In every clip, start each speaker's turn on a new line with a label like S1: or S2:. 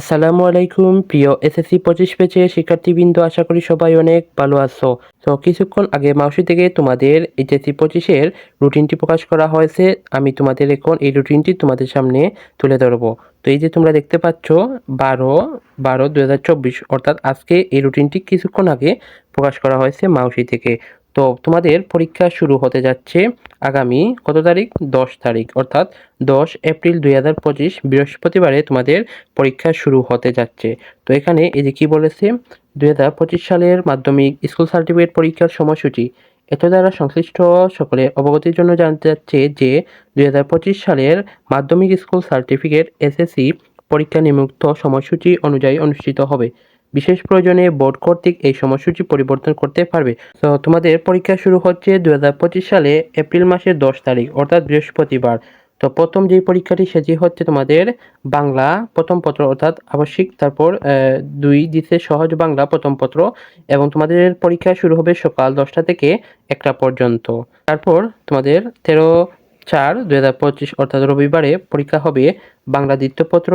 S1: আসসালামু আলাইকুম, প্রিয় এসএসসি পঁচিশ পেজে শিক্ষার্থীবৃন্দ, আশা করি সবাই অনেক ভালো আছো। তো কিছুক্ষণ আগে মাউসি থেকে তোমাদের এইচএসসি পঁচিশের রুটিনটি প্রকাশ করা হয়েছে। আমি তোমাদের এখন এই রুটিনটি তোমাদের সামনে তুলে ধরবো। তো এই যে তোমরা দেখতে পাচ্ছ, বারো বারো দু অর্থাৎ আজকে এই রুটিনটি কিছুক্ষণ আগে প্রকাশ করা হয়েছে মাউসি থেকে। তো তোমাদের পরীক্ষা শুরু হতে যাচ্ছে আগামী কত তারিখ? দশ তারিখ। অর্থাৎ দশ এপ্রিল দুই হাজার পঁচিশ বৃহস্পতিবারে তোমাদের পরীক্ষা শুরু হতে যাচ্ছে। তো এখানে এই যে কী বলেছে? দুই হাজার পঁচিশ সালের মাধ্যমিক স্কুল সার্টিফিকেট পরীক্ষার সময়সূচি। এত দ্বারা সংশ্লিষ্ট সকলে অবগতির জন্য জানতে যাচ্ছে যে দুই হাজার পঁচিশ সালের মাধ্যমিক স্কুল সার্টিফিকেট এসএসসি পরীক্ষা নিমুক্ত সময়সূচি অনুযায়ী অনুষ্ঠিত হবে। বিশেষ প্রয়োজনে বোর্ড কর্তৃক এই সময়সূচি পরিবর্তন করতে পারবে। তো তোমাদের পরীক্ষা শুরু হচ্ছে দুই হাজার পঁচিশ সালে, এপ্রিল মাসের দশ তারিখ, অর্থাৎ বৃহস্পতিবার। তো প্রথম যেই পরীক্ষাটি, সেটি হচ্ছে তোমাদের বাংলা প্রথম পত্র, অর্থাৎ আবশ্যিক, তারপর দুই দিতে সহজ বাংলা প্রথম পত্র, এবং তোমাদের পরীক্ষা শুরু হবে সকাল দশটা থেকে একটা পর্যন্ত। তারপর তোমাদের তেরো চার দু হাজার পঁচিশ, অর্থাৎ রবিবারে পরীক্ষা হবে বাংলা দ্বিতীয় পত্র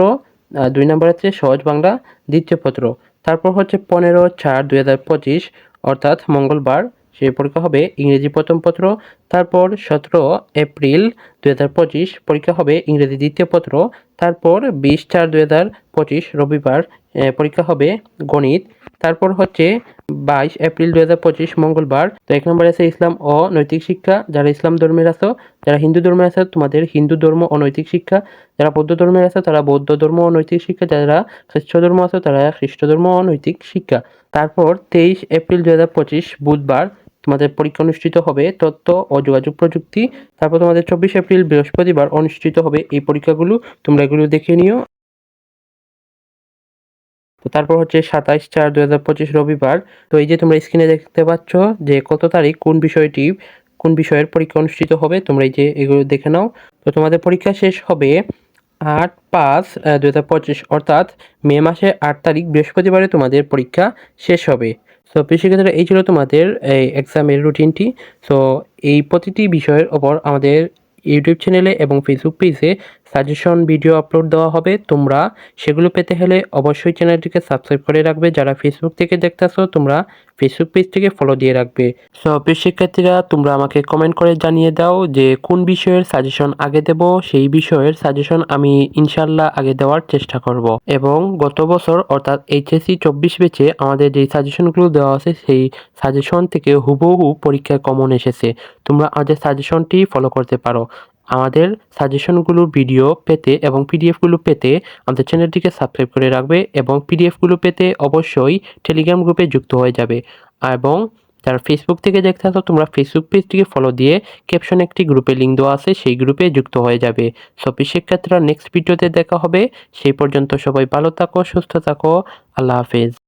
S1: দুই নম্বর হচ্ছে সহজ বাংলা দ্বিতীয় পত্র। তারপর হচ্ছে পনেরো চার দুই হাজার পঁচিশ, অর্থাৎ মঙ্গলবার, সেই পরীক্ষা হবে ইংরেজি প্রথম পত্র। তারপর সতেরো এপ্রিল দুই হাজার পঁচিশ, পরীক্ষা হবে ইংরেজি দ্বিতীয় পত্র। তারপর বিশ চার দুই হাজার পঁচিশ, রবিবার পরীক্ষা হবে গণিত। তারপর হচ্ছে বাইশ এপ্রিল দুই হাজার পঁচিশ, মঙ্গলবার। তো এক নম্বরে আছে ইসলাম ও নৈতিক শিক্ষা। যারা ইসলাম ধর্মের আছো, যারা হিন্দু ধর্মের আছে, তোমাদের হিন্দু ধর্ম ও নৈতিক শিক্ষা। যারা বৌদ্ধ ধর্মের আছে, তারা বৌদ্ধ ধর্ম ও নৈতিক শিক্ষা। যারা খ্রিস্ট ধর্ম আছে, তারা খ্রিস্ট ধর্ম ও নৈতিক শিক্ষা। তারপর তেইশ এপ্রিল দুই হাজার পঁচিশ, বুধবার তোমাদের পরীক্ষা অনুষ্ঠিত হবে তথ্য ও যোগাযোগ প্রযুক্তি। তারপর তোমাদের চব্বিশ এপ্রিল বৃহস্পতিবার অনুষ্ঠিত হবে এই পরীক্ষাগুলো। তোমরা এগুলো দেখে নিও। তো তারপর হচ্ছে সাতাইশ চার দুই হাজার পঁচিশ রবিবার। তো এই যে তোমরা স্ক্রিনে দেখতে পাচ্ছ যে কত তারিখ, কোন বিষয়টি, কোন বিষয়ের পরীক্ষা অনুষ্ঠিত হবে, তোমরা এই যে এগুলো দেখে নাও। তো তোমাদের পরীক্ষা শেষ হবে আট পাঁচ দুই হাজার পঁচিশ, অর্থাৎ মে মাসে আট তারিখ বৃহস্পতিবারে তোমাদের পরীক্ষা শেষ হবে। সো কৃষিক্ষেত্রে এই ছিল তোমাদের, এই এক্সামের রুটিনটি সো এই প্রতিটি বিষয়ের ওপর আমাদের ইউটিউব চ্যানেলে এবং ফেসবুক পেজে সাজেশন ভিডিও আপলোড দেওয়া হবে। তোমরা সেগুলো পেতে হলে অবশ্যই চ্যানেলটিকে সাবস্ক্রাইব করে রাখবে। যারা ফেসবুক থেকে দেখতেছো, তোমরা ফেসবুক পেজ থেকে ফলো দিয়ে রাখবে। সো প্রিয় শিক্ষার্থীরা, তোমরা আমাকে কমেন্ট করে জানিয়ে দাও যে কোন বিষয়ের সাজেশন আগে দেব। সেই বিষয়ের সাজেশন আমি ইনশাল্লাহ আগে দেওয়ার চেষ্টা করব। এবং গত বছর, অর্থাৎ এইচএসসি চব্বিশ বেচে আমাদের যেই সাজেশনগুলো দেওয়া আছে, সেই সাজেশন থেকে হুবহু পরীক্ষায় কমন এসেছে। তোমরা আমাদের সাজেশনটি ফলো করতে পারো। আমাদের সাজেশনগুলো ভিডিও পেতে এবং পিডিএফগুলো পেতে আমাদের চ্যানেলটিকে সাবস্ক্রাইব করে রাখবে এবং পিডিএফগুলো পেতে অবশ্যই টেলিগ্রাম গ্রুপে যুক্ত হয়ে যাবে। এবং যারা ফেসবুক থেকে দেখতে থাকো তোমরা ফেসবুক পেজটিকে ফলো দিয়ে ক্যাপশন একটি গ্রুপে লিঙ্ক দেওয়া আছে, সেই গ্রুপে যুক্ত হয়ে যাবে। সবই শিক্ষার্থীরা নেক্সট ভিডিওতে দেখা হবে। সেই পর্যন্ত সবাই ভালো থাকো, সুস্থ থাকো। আল্লাহ হাফেজ।